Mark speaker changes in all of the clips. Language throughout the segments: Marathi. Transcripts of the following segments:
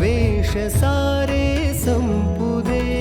Speaker 1: द्वेष सारे
Speaker 2: संपुदे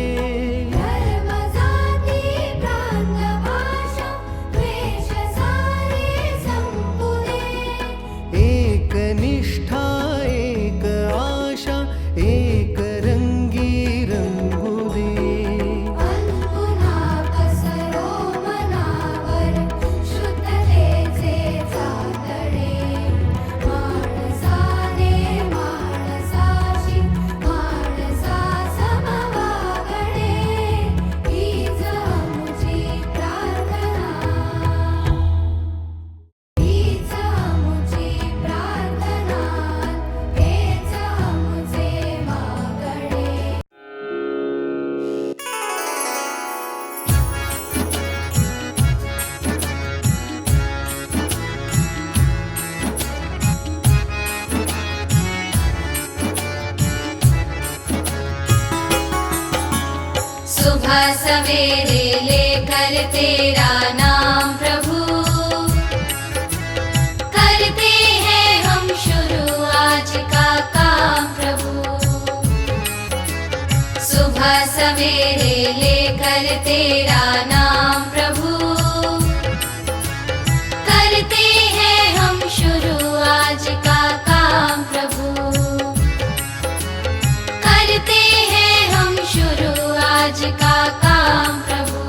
Speaker 2: तेरा नाम प्रभु। करते हैं हम का काम प्रभु। सुबह सवेरे लेकर तेरा नाम प्रभु। काका प्रभु?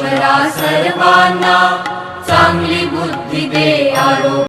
Speaker 2: ईश्वरा सर्वांना चांगली बुद्धी दे आरोग्य